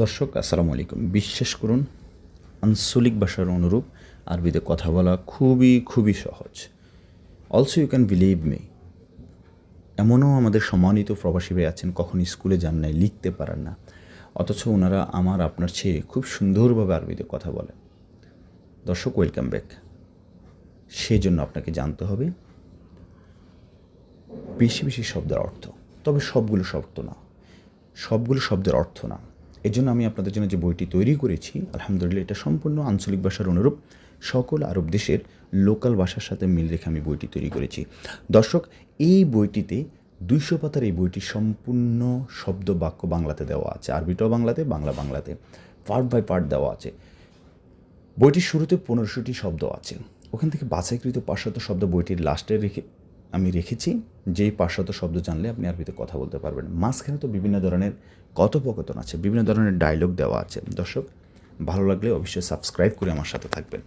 দর্শক, আসসালামু আলাইকুম। বিশ্বাস করুন, আঞ্চলিক ভাষার অনুরূপ আরবিতে কথা বলা খুবই খুবই সহজ। Also you can believe me এমনও আমাদের সম্মানিত প্রবাসী ভাই আছেন কখন স্কুলে যান নাই, লিখতে পারেন না। অথচ ওনারা আমার, আপনার চেয়ে খুব সুন্দরভাবে আরবিতে কথা বলে দর্শক ওয়েলকাম ব্যাক সেই জন্য আপনাকে জানতে হবে, বেশি বেশি শব্দের অর্থ। তবে সবগুলো শব্দ না। সবগুলো শব্দের অর্থ না। এই জন্য আমি আপনাদের জন্য যে বইটি তৈরি করেছি, আলহামদুলিল্লাহ এটা সম্পূর্ণ আঞ্চলিক ভাষার অনুরূপ। সকল আরব দেশের লোকাল ভাষার সাথে মিল রেখে আমি বইটি তৈরি করেছি। দর্শক, এই বইটিতে দুইশো পাতার এই বইটি সম্পূর্ণ শব্দ বাক্য বাংলাতে দেওয়া আছে। আরবিটাও বাংলাতে, বাংলা বাংলাতে। পার্ট বাই পার্ট দেওয়া আছে। বইটির শুরুতে পনেরোশোটি শব্দ আছে। ওখান থেকে বাছাইকৃত পাঁচশত শব্দ বইটির লাস্টে রেখে আমি রেখেছি, যেই পাঁচশত শব্দ জানলে আপনি আরবিতে কথা বলতে পারবেন। মাঝখানে তো বিভিন্ন ধরনের কথোপকথন আছে, বিভিন্ন ধরনের ডায়লগ দেওয়া আছে। দর্শক, ভালো লাগলে অবশ্যই সাবস্ক্রাইব করে আমার সাথে থাকবেন।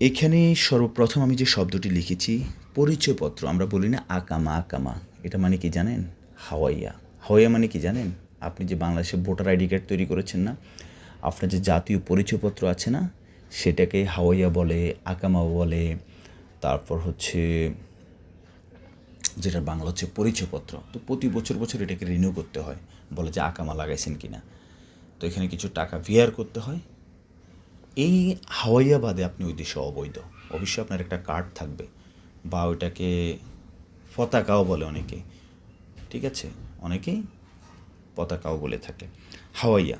এখানে সর্বপ্রথম আমি যে শব্দটি লিখেছি, পরিচয়পত্র, আমরা বলি না আকামা আকামা। এটা মানে কি জানেন? হাওয়াইয়া। হাওয়াইয়া মানে কি জানেন? আপনি যে বাংলাদেশে ভোটার আইডি কার্ড তৈরি করেছেন না, আপনার যে জাতীয় পরিচয়পত্র আছে না, সেটাকে হাওয়াইয়া বলে আকামা বলে তারপর হচ্ছে যেটা বাংলা হচ্ছে পরিচয়পত্র। তো প্রতি বছর বছর এটাকে রিনিউ করতে হয়। বলে যে আকামা লাগাইছেন কি না তো এখানে কিছু টাকা ভিয়ার করতে হয়। এই হাওয়াইয়া বাদে আপনি ওই দেশে অবৈধ। অবশ্যই আপনার একটা কার্ড থাকবে। বা ওইটাকে পতাকাও বলে অনেকে। ঠিক আছে? অনেকেই পতাকাও বলে থাকে। হাওয়াইয়া।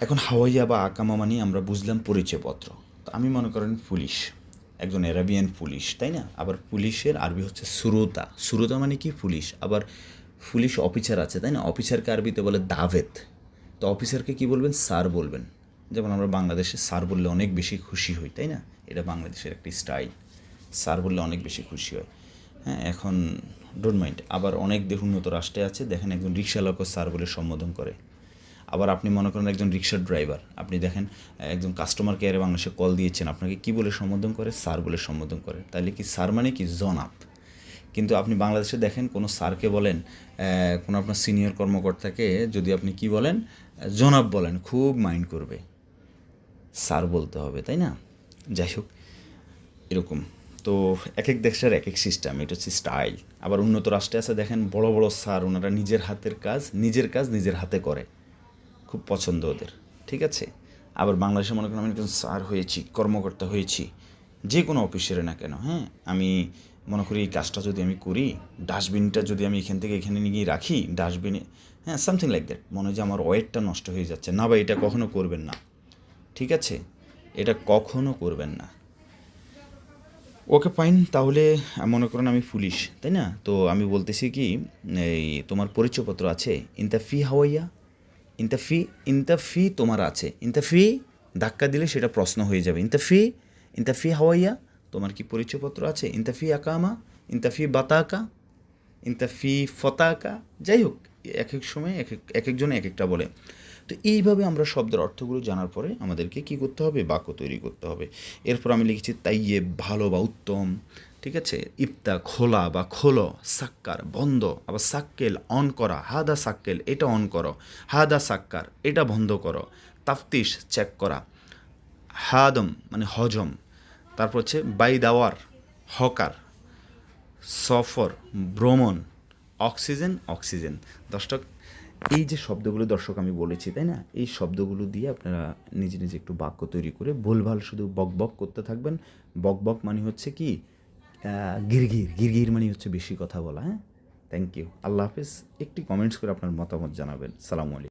এখন হাওয়াইয়া বা আকামা মানে আমরা বুঝলাম পরিচয়পত্র। তো আমি মনে করেন পুলিশ। একজন অ্যারাবিয়ান পুলিশ তাই না? আবার পুলিশের আরবি হচ্ছে সুরোতা। সুরোতা মানে কি পুলিশ? আবার পুলিশ অফিসার আছে, তাই না? অফিসারকে আরবিতে বলে দাভেদ। তো অফিসারকে কি বলবেন? স্যার বলবেন। যেমন আমরা বাংলাদেশে স্যার বললে অনেক বেশি খুশি হই, তাই না? এটা বাংলাদেশের একটি স্টাইল স্যার বললে অনেক বেশি খুশি হয়। হ্যাঁ এখন ডোন্ট মাইন্ড আবার অনেক উন্নত রাষ্ট্রে আছে। দেখেন একজন রিক্সাচালকও স্যার বলে সম্বোধন করে। আবার আপনি মনে করেন একজন রিক্সার ড্রাইভার, আপনি দেখেন একজন কাস্টমার কেয়ারে বাংলাদেশে কল দিয়েছেন, আপনাকে কি বলে সম্বোধন করে? স্যার বলে সম্বোধন করে। তাহলে কি স্যার মানে কি জনাব? কিন্তু আপনি বাংলাদেশে দেখেন, কোনো স্যারকে বলেন কোনো আপনার সিনিয়র কর্মকর্তাকে যদি আপনি কি বলেন জনাব বলেন, খুব মাইন্ড করবে। স্যার বলতে হবে, তাই না? যাই হোক, এরকম। তো এক এক দেশের এক এক সিস্টেম এটা হচ্ছে স্টাইল আবার উন্নত রাষ্ট্রে আছে, দেখেন, বড় বড় স্যার, ওনারা নিজের হাতের কাজ, নিজের কাজ নিজের হাতে করে। খুব পছন্দ ওদের, ঠিক আছে? আবার বাংলাদেশে মনে করেন আমি একজন স্যার হয়েছি, কর্মকর্তা হয়েছি, যে কোনো অফিসের না কেন হ্যাঁ? আমি মনে করি এই কাজটা যদি আমি করি, ডাস্টবিনটা যদি আমি এখান থেকে এখানে নিয়ে গিয়ে রাখি, ডাস্টবিনে হ্যাঁ সামথিং লাইক দ্যাট মনে হয় যে আমার ওয়েটটা নষ্ট হয়ে যাচ্ছে। না বা এটা কখনো করবেন না, ঠিক আছে? এটা কখনো করবেন না। ওকে ফাইন তাহলে মনে করেন আমি পুলিশ তাই না? তো আমি বলতেছি কি, এই তোমার পরিচয়পত্র আছে ইনতা ফি হাওয়াইয়া ইনতা ফি ইনতা ফি তোমার আছে। ইনতাফি, ধাক্কা দিলে সেটা প্রশ্ন হয়ে যাবে। ইনতা ফি হাওয়াইয়া, তোমার কি পরিচয়পত্র আছে? ইনতাফি আকামা ইনতা ফি বাতাকা ইনতা ফি ফতাকা, যাই হোক, এক এক সময় এক এক এক একজন এক একটা বলে। তো এইভাবে আমরা শব্দের অর্থগুলো জানার পরে আমাদেরকে কি করতে হবে? বাক্য তৈরি করতে হবে। এরপর আমি লিখেছি তাইয়ে ভালো বা উত্তম। ঠিক আছে? ইফতা খোলা বা খোলো, সাক্কার বন্ধ। আবার সাক্কেল অন করা, হাদা সাক্কেল এটা অন করো, হাদা সাক্কার এটা বন্ধ করো। তাফতিস চেক করা। হাদম মানে হজম। তারপর হচ্ছে বাই দাওয়ার হকার। সফর, ভ্রমণ, অক্সিজেন অক্সিজেন। দর্শক, এই যে শব্দগুলো দর্শক আমি বলেছি, তাই না? এই শব্দগুলো দিয়ে আপনারা নিজে নিজে একটু বাক্য তৈরি করে ভুলভাল শুধু বক বক করতে থাকবেন। বক বক মানে হচ্ছে কি? গিরগির গিরগির মানে হচ্ছে বেশি কথা বলা হ্যাঁ? থ্যাংক ইউ আল্লাহ হাফিজ, একটি কমেন্টস করে আপনার মতামত জানাবেন। সালামু আলাইকুম।